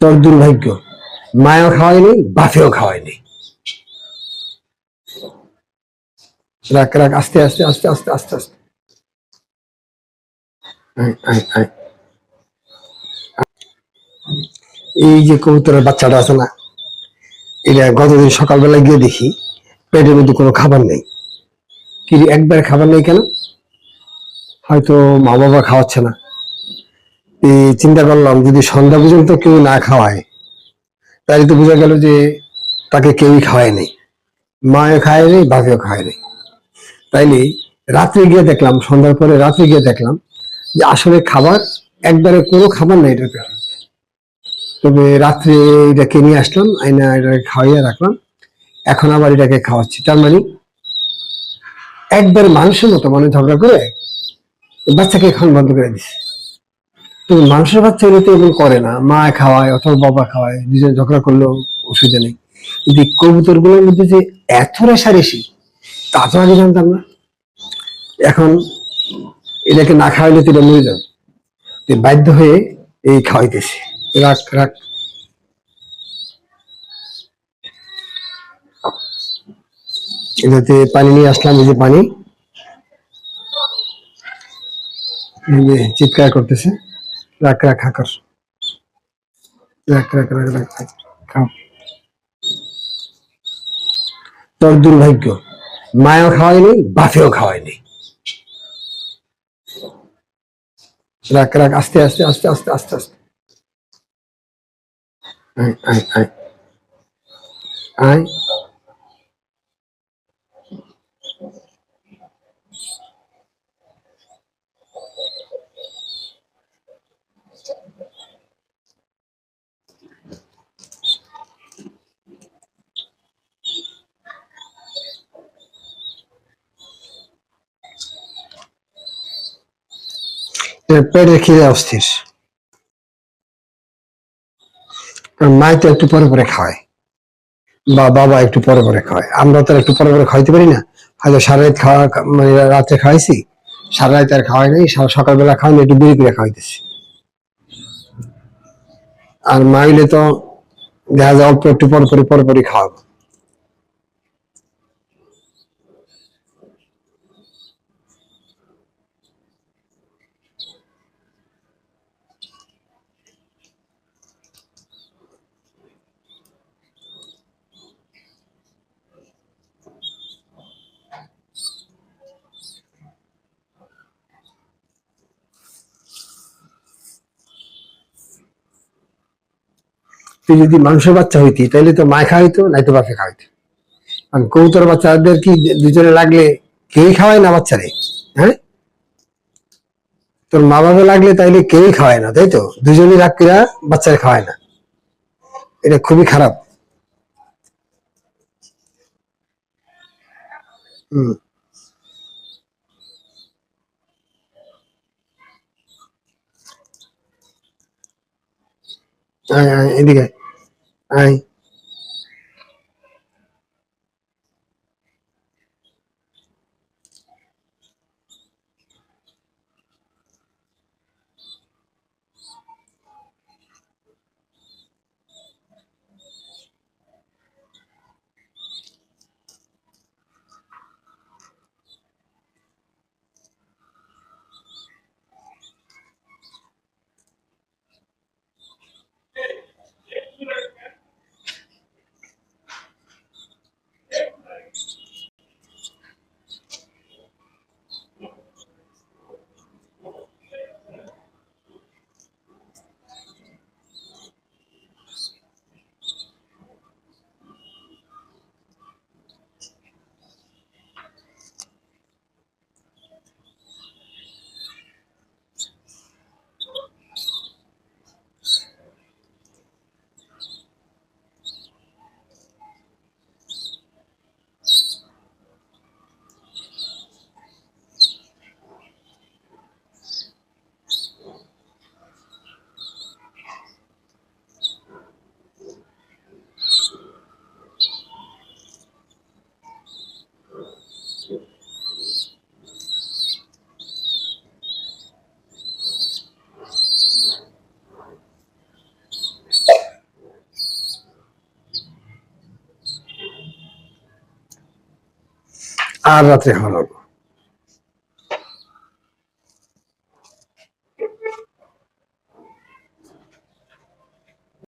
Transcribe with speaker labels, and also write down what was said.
Speaker 1: তোর দুর্ভাগ্য, মায়ও খাওয়ায়নি, বাপেও খাওয়ায়নি। রাখ রাখ, আস্তে আস্তে আস্তে আস্তে আস্তে আস্তে। এই যে কবুতরের বাচ্চাটা আছে না, এটা গতদিন সকালবেলা গিয়ে দেখি, পেটের মধ্যে কোনো খাবার নেই। কি একবার খাবার নেই কেন? হয়তো মা বাবা খাওয়াচ্ছে না। চিন্তা করলাম, যদি সন্ধ্যা পর্যন্ত কেউ না খাওয়ায়, তাহলে তো বোঝা গেল যে তাকে কেউই খাওয়ায়নি। নেই মাও খায় নেই বাপেও খায় নেই তাইলে রাত্রে গিয়ে দেখলাম, সন্ধ্যার পরে রাত্রে গিয়ে দেখলাম যে আসলে খাবার একবারে কোনো খাবার নেই এটাতে তবে রাত্রে এটাকে নিয়ে আসলাম, আইনা এটাকে খাওয়াইয়া রাখলাম, এখন আবার এটাকে খাওয়াচ্ছি। তার মানে একবারে মানুষের মতো মানে ঝগড়া করে বাচ্চাকে এখন বন্ধ করে দিছে। তো মানুষের বাচ্চা এগুলো তো এগুলো করে না। মা খাওয়ায় অথবা বাবা খাওয়ায় দুজন ঝগড়া করলেও অসুবিধা নেই। কিন্তু কবুতরগুলোর মধ্যে যে এত রেশারেশি তা তো আগে জানতাম না। এখন এটাকে না খাওয়াইলে তো এটা মরে যাবে। বাধ্য হয়ে এই খাওয়াইতেছি। রাখ রাখ। এটাতে পানি নিয়ে আসলাম, এই যে পানি। চিৎকার করতেছে। রাখ রাখ হাকর রাখ রাখ রাখ রাখ রাখ। খাও তোর দুর্ভাগ্য, মায়ও খাওয়ায়নি, বাপেও খাওয়ায়নি। রাখ রাখ, আস্তে আস্তে আস্তে আস্তে আস্তে আস্তে। আয় আয় আয়। আয়। পেটের খিদে অস্থির। মাই তো একটু পরে পরে খাওয়ায় বা বাবা একটু পরে পরে খাওয়ায় আমরা তো একটু পরে পরে খাইতে পারি না। হয়তো সারা রাত খাওয়া মানে রাত্রে খাওয়াইছি সারা রাত আর খাওয়াই নাই সকালবেলা খাওয়াই একটু দেরি করে খাওয়াইতেছি। আর মাইলে তো দেখা যায় অল্প একটু পরে পরে পরে পরে খাওয়াবো। তুই যদি মানুষের বাচ্চা হইতি তাহলে তো মায় খাওয়াইতো নাইতো বাপে খাওয়াইতো আর কবুতর বাচ্চাদের কি দুজনে লাগলে কেউই খাওয়ায় না বাচ্চারে? হ্যাঁ? তোর মা বাবা লাগলে তাইলে কেউই খাওয়ায় না তাই তো দুজনই রাগ করে বাচ্চারা খাওয়ায় না। এটা খুবই খারাপ। হম। আয় আয় এদিকে আয়। আয় আর রাত্রে লাগবো